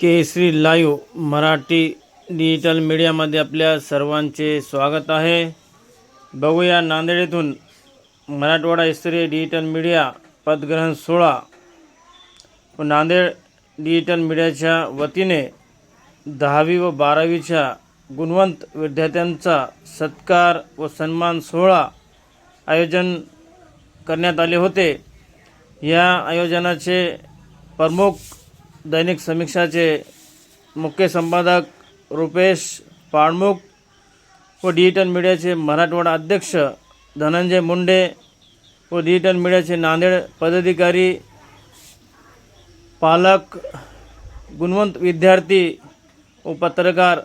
केसरी live Marathi digital मीडियामध्ये आपल्या सर्वांचे स्वागत आहे. बघूया नांदेड येथून मराठवाडा स्तरीय डिजिटल मीडिया पदग्रहण सोहळा. व नांदेड डिजिटल मीडियाच्या वतीने दहावी व बारावीच्या गुणवंत विद्यार्थ्यांचा सत्कार व सन्मान सोहळा आयोजन करण्यात आले होते. या आयोजनाचे प्रमुख दैनिक समीक्षाचे मुख्य संपादक रुपेश पाळमुख व डिजिटल मीडियाचे मराठवाडा अध्यक्ष धनंजय मुंडे व डिजिटल मीडियाचे नांदेड पदाधिकारी पालक गुणवंत विद्यार्थी व पत्रकार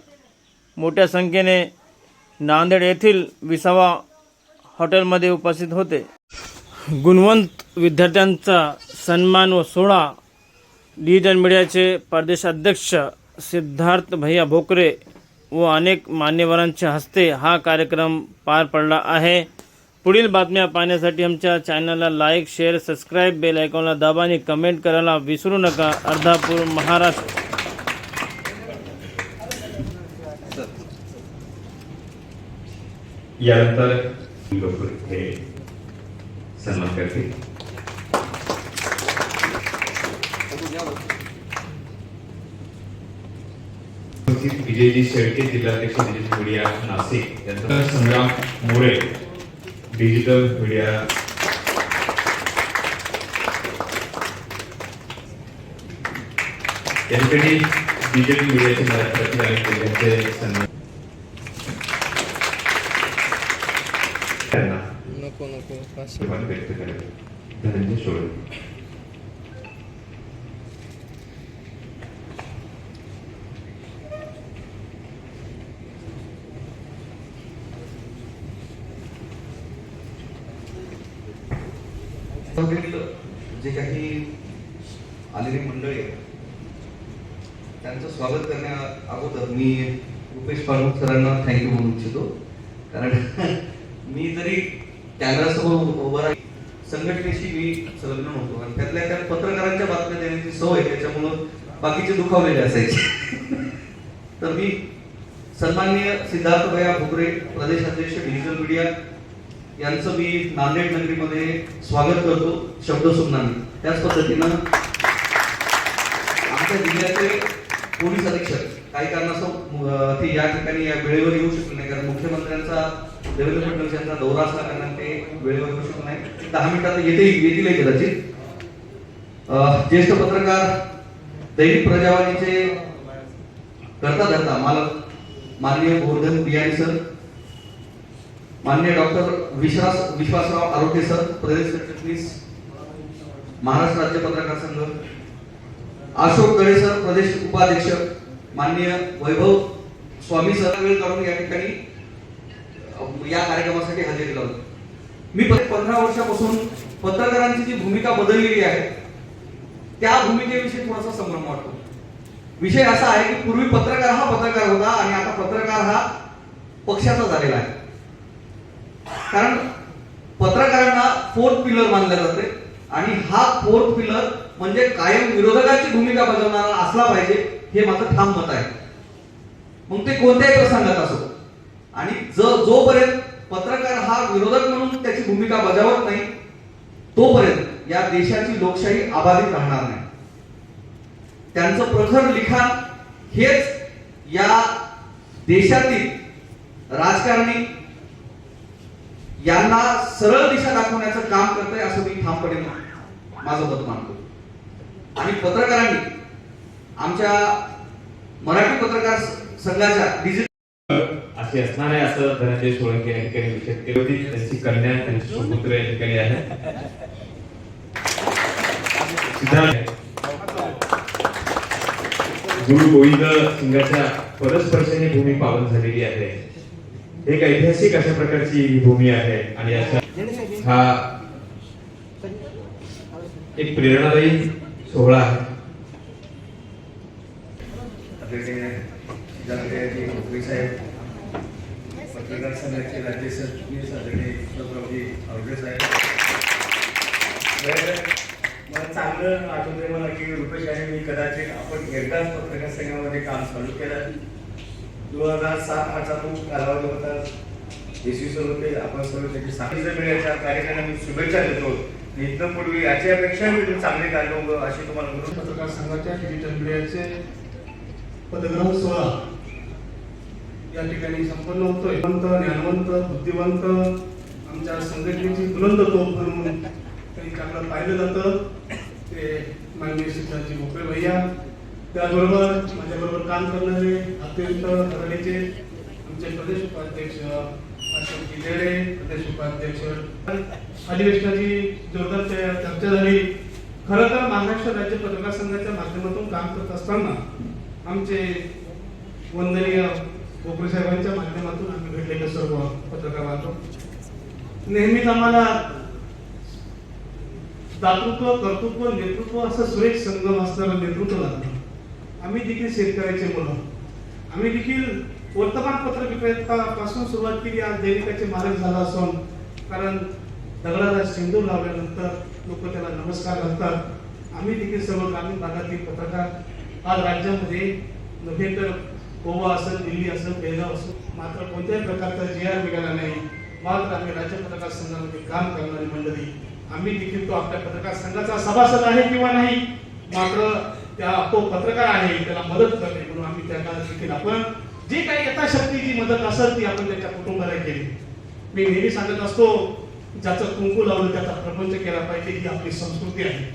मोठ्या संख्येने नांदेड येथील विसावा हॉटेलमध्ये उपस्थित होते. गुणवंत विद्यार्थ्यांचा सन्मान व सोहळा डिजिटल मीडियाचे प्रदेशाध्यक्ष सिद्धार्थ भैया भोकरे व अनेक मान्यवरांच्या हस्ते हा कार्यक्रम पार पडला आहे. पुढील बातम्या पाहण्यासाठी आमच्या चॅनलला लाईक शेअर सबस्क्राईब बेल आयकॉनला दाबा आणि कमेंट करायला विसरू नका. अर्धापूर महाराष्ट्र. यानंतर हे सन्मान करतील उपस्थित विजयजी शेळके जिल्हाध्यक्ष डिजिटल मीडिया नाशिक यांचा संग्राम मोरे डिजिटल मीडिया यांच्याकडे डिजिटल मीडियाचे मराठीतील आणि जिल्ह्याचे सन्मान नको नको. धनंजय शोळे सभेतील जे काही आलेली मंडळी आहेत, त्यांचं स्वागत करण्या अगोदर मी रुपेश पाळमुख सरांना थँक्यू म्हणू इच्छितो. कारण मी जरी कॅमेरासमोर उभा संघटनेशी मी संलग्न होतो आणि त्यातल्या त्या पत्रकारांच्या बातम्या देण्याची सवय त्याच्यामुळं बाकीचे दुखावलेले असायचे. तर मी सन्माननीय सिद्धार्थ भैया प्रदेश प्रदेशाध्यक्ष डिजिटल मीडिया यांचं मी नांदेड नगरीमध्ये स्वागत करतो शब्द सुमनाने. त्याच पद्धतीनं आमच्या जिल्ह्याचे पोलीस अधीक्षक काही कारणास्तव ते या ठिकाणी या वेळेवर येऊ शकले नाही. कारण मुख्यमंत्र्यांचा देवेंद्र फडणवीस यांचा दौरा असला कारण ते वेळेवर येऊ शकत नाही. दहा मिनिटात येते येतील कदाचित. ज्येष्ठ पत्रकार दैनिक प्रजावाणीचे करता धरता मालक माननीय गोवर्धन बियाणी सर माननीय डॉक्टर विश्वास विश्वासराव आरोग्य सर प्रदेश सरचिटणीस महाराष्ट्र राज्य पत्रकार संघ अशोक गणेश सर प्रदेश उपाध्यक्ष माननीय वैभव स्वामी सर वेळ काढून या ठिकाणी या कार्यक्रमासाठी हजेरी लावली. मी पंधरा वर्षापासून पत्रकारांची जी भूमिका बदललेली आहे त्या भूमिकेविषयी थोडासा संभ्रम वाटतो. विषय असा आहे की पूर्वी पत्रकार हा पत्रकार होता आणि आता पत्रकार हा पक्षाचा झालेला आहे. कारण पत्रकारांना फोर्थ पिलर मानले जाते आणि हा फोर्थ पिलर म्हणजे कायम विरोधकाची भूमिका बजावणारा असला पाहिजे हे माझं ठाम मत आहे. मग ते कोणत्याही प्रसंगात असो. आणि ज जोपर्यंत पत्रकार हा विरोधक म्हणून त्याची भूमिका बजावत नाही तोपर्यंत या देशाची लोकशाही अबाधित राहणार नाही. त्यांचं प्रखर लिखाण हेच या देशातील राजकारणी यांना सरळ दिशा दाखवण्याचं काम करतंय असं मी ठामपणे माझं मत मानतो. आणि पत्रकारांनी आमच्या मराठी पत्रकार संघाच्या डिजिटल असे असणार आहे असं धनंजय सोळंके या ठिकाणी विषय केली. होती त्यांची कन्या त्यांचे सुपुत्र या ठिकाणी आहे. गुरु गोविंद सिंगाच्या पदस्पर्शाने भूमी पावन झालेली आहे. एक ऐतिहासिक अशा प्रकारची ही भूमी आहे आणि अशा हा एक प्रेरणादायी सोहळा आहे. आदरणीय साहेब पत्रकार संघाचे राज्य सरचिटणीस आदरणीय आवडे साहेब. चांगलं आठवतंय मला की रुपेश आणि मी कदाचित आपण एकदाच पत्रकार संघामध्ये काम चालू केलं. दोन हजार सात आठचा तो कालावधी होता इसवी सन होते. आपण सर्व त्याची साखळीचं मिळायच्या कार्यक्रमाला मी शुभेच्छा देतो. इथं पूर्वी याची अपेक्षा मी तुम्ही चांगले कार्य होतं अशी तुम्हाला गुरु पत्रकार संघाच्या डिजिटल मीडियाचे पदग्रहण सोहळा या ठिकाणी संपन्न होतोय. वंत ज्ञानवंत बुद्धिवंत आमच्या संघटनेची बुलंद तोफ म्हणून काही चांगलं पाहिलं जातं ते माननीय शिक्षणाचे मोकळे भैया. त्याचबरोबर माझ्याबरोबर काम करणारे अत्यंत आघाडीचे आमचे प्रदेश उपाध्यक्ष अशोक गिलेडे प्रदेश उपाध्यक्ष. अधिवेशनाची जोरदार चर्चा झाली. खरं तर महाराष्ट्र राज्य पत्रकार संघाच्या माध्यमातून काम करत असताना आमचे वंदनीय गोपरे साहेबांच्या माध्यमातून आम्ही भेटलेले सर्व पत्रकार बांधव नेहमीच आम्हाला दातृत्व कर्तृत्व नेतृत्व असं सुरेख संगम असणारं नेतृत्व लागलं आम्ही देखील शेतकऱ्याचे मुलं. आम्ही देखील वर्तमानपत्र विक्रेतापासून सुरुवात केली. आज दैनिकाचे मालक झाला असून कारण दगडाला सिंदूर लावल्यानंतर लोक त्याला नमस्कार घालतात आम्ही देखील सर्व ग्रामीण भागातील पत्रकार. आज राज्यामध्ये नव्हे तर गोवा असेल दिल्ली असेल बेळगाव असेल मात्र कोणत्याही प्रकारचा जे आर मिळाला नाही. मात्र आम्ही राज्य पत्रकार संघामध्ये काम करणारी मंडळी. आम्ही देखील तो आपल्या पत्रकार संघाचा सभासद आहे किंवा नाही मात्र त्या तो पत्रकार आहे त्याला मदत करणे म्हणून आम्ही त्या काळात देखील आपण जे काही यथाशक्ती जी मदत असेल ती आपण त्याच्या कुटुंबाला केली. मी नेहमी सांगत असतो ज्याचं कुंकू लावलं त्याचा प्रपंच केला पाहिजे ही आपली संस्कृती आहे.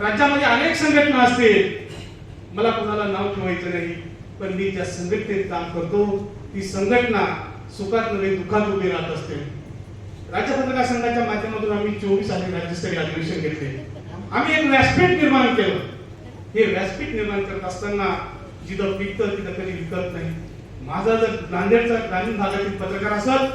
राज्यामध्ये अनेक संघटना असतील. मला कोणाला नाव ठेवायचं नाही पण मी ज्या संघटनेत काम करतो ती संघटना सुखात नव्हे दुःखात उभी राहत असते. राज्य पत्रकार संघाच्या माध्यमातून आम्ही चोवीस आधी राज्यस्तरीय अधिवेशन घेतले. आम्ही एक व्यासपीठ निर्माण केलं. हे व्यासपीठ निर्माण करत असताना जिथं पिकतं तिथं कधी विकत नाही. माझा जर नांदेडचा ग्रामीण भागातील पत्रकार असेल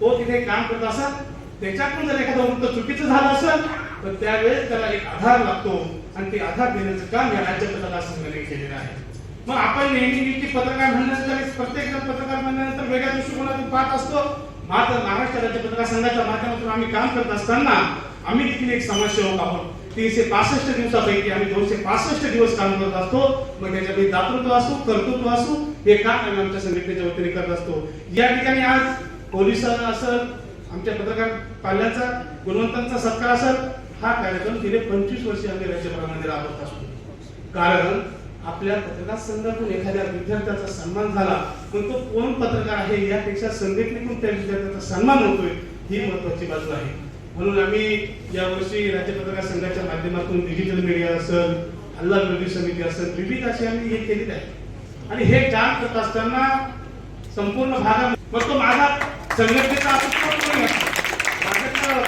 तो तिथे काम करत असेल त्याच्याकडून जर एखादं वृत्त चुकीचं झालं असेल तर त्यावेळेस त्याला एक आधार लागतो आणि ते आधार देण्याचं काम या राज्य पत्रकार संघाने केलेलं आहे. मग आपण नेहमी पत्रकार म्हणण्यानंतर प्रत्येक जण पत्रकार म्हणल्यानंतर वेगळ्या दृष्टिकोनातून पाहत असतो. मात्र महाराष्ट्र राज्य पत्रकार संघाच्या माध्यमातून आम्ही काम करत असताना आम्ही देखील एक समाजसेवक आहोत. तीनशे पासष्ट दिवसापैकी आम्ही दोनशे पासष्ट दिवस काम करत असतो. मग त्याच्यामध्ये दातृत्व असो कर्तृत्व असो हे काम आम्ही आमच्या संघटनेच्या वतीने करत असतो. या ठिकाणी आज पोलीस असल आमच्या पत्रकार पाल्याचा गुणवंतांचा सत्कार असेल हा कार्यक्रम गेले पंचवीस वर्षे आम्ही राज्यभरामध्ये राबवत असतो. कारण आपल्या पत्रकार संघातून एखाद्या विद्यार्थ्याचा सन्मान झाला पण तो कोण पत्रकार आहे यापेक्षा संघटनेतून त्या विद्यार्थ्याचा सन्मान होतोय ही महत्वाची बाजू आहे. म्हणून आम्ही यावर्षी राज्य पत्रकार संघाच्या माध्यमातून डिजिटल मीडिया असेल हल्ला विरोधी समिती असेल विविध असे आम्ही हे केलेले आहे. आणि हे काम करत असताना संपूर्ण भागात मग तो माझा संघटनेचा माझ्याकडं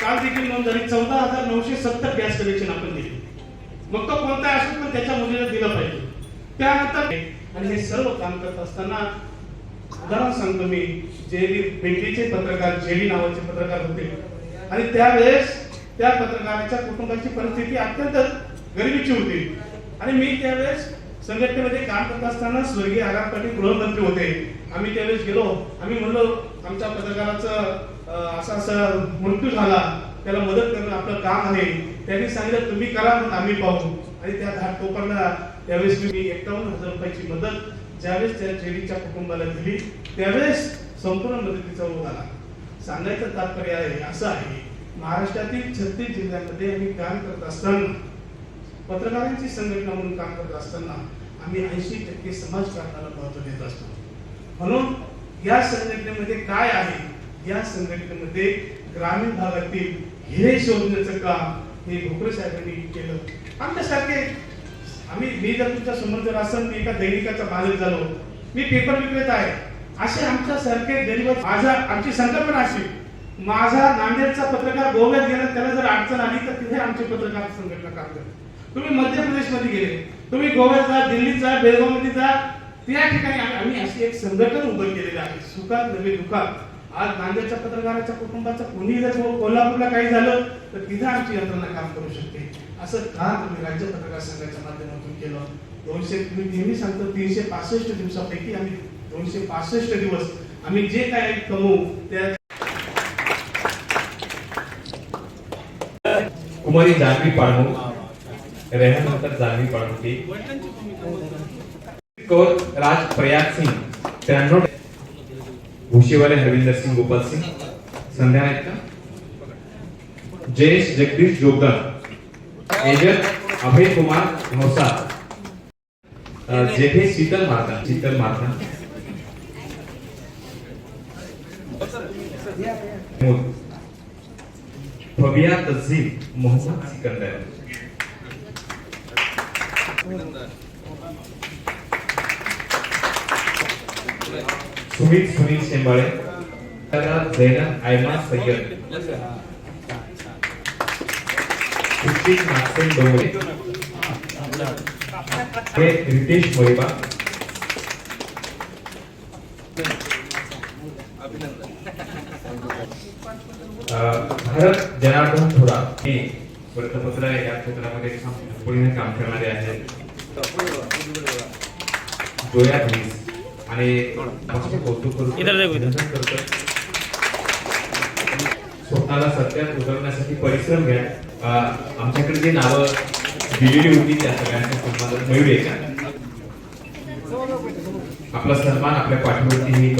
काल देखील नोंद झाली चौदा हजार नऊशे सत्तर गॅस कनेक्शन आपण दिले. मग तो कोणता असो पण त्याच्या मुलीला दिलं पाहिजे. त्यानंतर आणि हे सर्व काम करत असताना उदाहरण सांगतो मी जे भेटीचे पत्रकार जेली नावाचे पत्रकार होते आणि त्यावेळेस त्या पत्रकाराच्या कुटुंबाची परिस्थिती अत्यंत गरिबीची होती. आणि मी त्यावेळेस संघटनेमध्ये काम करत असताना स्वर्गीय आगार पाटील गृहमंत्री होते. आम्ही त्यावेळेस गेलो. आम्ही म्हणलो आमच्या पत्रकाराचं असा असा मृत्यू झाला. त्याला मदत करणं आपलं काम आहे. त्यांनी सांगितलं तुम्ही करा मग आम्ही पाहू. आणि त्या घाट त्यावेळेस मी एकावन्न हजार रुपयाची मदत ज्यावेळेस त्या जेडीच्या कुटुंबाला दिली त्यावेळेस संपूर्ण मदतीचा ओघ आला. सांगायचं तात्पर्य आहे असं आहे महाराष्ट्रातील छत्तीस जिल्ह्यांमध्ये आम्ही काम करत असताना पत्रकारांची संघटना म्हणून काम करत असताना आम्ही ऐंशी टक्के समाजकारणाला महत्त्व देत असतो. म्हणून या संघटनेमध्ये काय आहे? या संघटनेमध्ये ग्रामीण भागातील हिरे शोधण्याचं काम हे भोकरे साहेबांनी केलं. आमच्यासारखे आम्ही मी जर तुमच्यासमोर जर असं मी एका दैनिकाचा मालक झालो मी पेपर विक्रेता आहे. असे आमच्यासारखे गरीब माझा आमची संकल्पना अशी. माझा नांदेडचा पत्रकार गोव्यात गेला त्याला जर अडचण आली तर तिथे आमचे पत्रकार संघटना काम करते तुम्ही मध्य प्रदेशमध्ये गेले. तुम्ही गोव्यात जा दिल्लीत जा बेळगावमध्ये जा. त्या ठिकाणी आम्ही अशी एक संघटन उभं केलेलं आहे. सुखात नवी दुखात. आज नांदेडच्या पत्रकाराच्या कुटुंबाचा कोणी जर कोल्हापूरला काही झालं तर तिथे आमची यंत्रणा काम करू शकते. असं का तुम्ही राज्य पत्रकार संघाच्या माध्यमातून केलं? दोनशे मी नेहमी सांगतो तीनशे पासष्ट दिवसापैकी आम्ही दोनशे पासष्ट दिवस आम्ही जे काय कमवू त्या कुमारी जानवी पाडू रेहनंतर जाणवी पाळवती कौर राज प्रयाग सिंग त्र्याण्णव भुशीवाले हरविंदर सिंग गोपाल सिंग. संध्या आहेत का जयेश जगदीश जोगदार. एजर अभय कुमार नोसा जेथे शीतल मारता शीतल मारता फबिया तजीम मोहम्मद सिकंदर सुमित सुनील शेंबाळे जैनब आयमा सय्यद नागसेन डोंगरे रितेश मोहिबा भरत जनार्दन थोडा हे वृत्तपत्र या क्षेत्रामध्ये पुढे काम करणारे आहेत. जोया धीस आणि कौतुक. स्वतःला सत्यात उतरवण्यासाठी परिश्रम घ्या. आमच्याकडे जी नावं दिलेली होती त्या सगळ्यांच्या मिळू का? आपला सन्मान आपल्या पाठीवरती